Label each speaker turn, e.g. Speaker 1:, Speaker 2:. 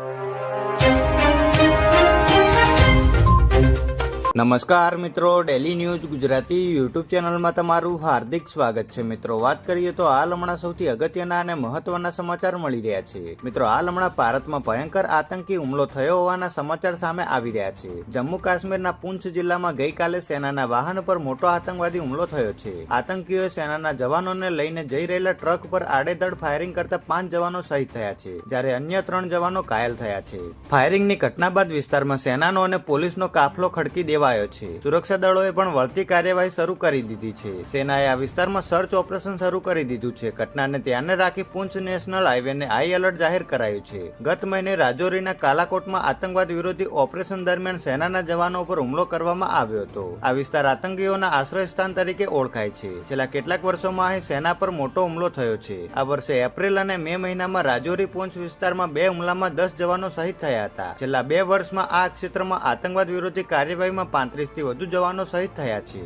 Speaker 1: you. નમસ્કાર મિત્રો daily news Gujarati YouTube ચેનલમાં તમારું હાર્દિક સ્વાગત છે. મિત્રો, વાત કરીએ તો હાલ હમણાં સૌથી અગત્યના અને મહત્વના સમાચાર મળી રહ્યા છે. મિત્રો, હાલ હમણાં ભારતમાં ભયંકર આતંકી હુમલો થયો હોવાના સમાચાર સામે આવી રહ્યા છે. જમ્મુ કાશ્મીરના પુંછ જિલ્લામાં ગઈકાલે સેનાના વાહન પર મોટો આતંકવાદી હુમલો થયો છે. આતંકીઓએ સેનાના જવાનોને લઈને જઈ રહેલા ટ્રક પર આડેધડ ફાયરિંગ કરતા પાંચ જવાનો શહીદ થયા છે, જ્યારે અન્ય ત્રણ જવાનો ઘાયલ થયા છે. ફાયરિંગની ઘટના બાદ વિસ્તારમાં સેનાનો અને પોલીસનો કાફલો ખડકી દેવાયો છે. સુરક્ષા દળોએ પણ વળતી કાર્યવાહી શરૂ કરી દીધી છે. સેનાએ આ વિસ્તારમાં સર્ચ ઓપરેશન શરૂ કરી દીધું છે. ઘટનાને ધ્યાને રાખી પુંછ નેશનલ હાઈવેને હાઈ એલર્ટ જાહેર કરાયું છે. ગત મહિને રાજૌરીના કાલાકોટમાં આતંકવાદ વિરોધી ઓપરેશન દરમિયાન સેનાના જવાનો પર હુમલો કરવામાં આવ્યો હતો. આ વિસ્તાર આતંકીઓના આશ્રય સ્થાન તરીકે ઓળખાય છે. છેલ્લા કેટલાક વર્ષોમાં અહીં સેના પર મોટો હુમલો થયો છે. આ વર્ષે એપ્રિલ અને મે મહિનામાં રાજૌરી પૂંછ વિસ્તારમાં બે હુમલામાં દસ જવાનો શહીદ થયા હતા. છેલ્લા બે વર્ષમાં આ ક્ષેત્રમાં આતંકવાદ વિરોધી કાર્યવાહીમાં પાંત્રીસથી વધુ જવાનો શહીદ થયા છે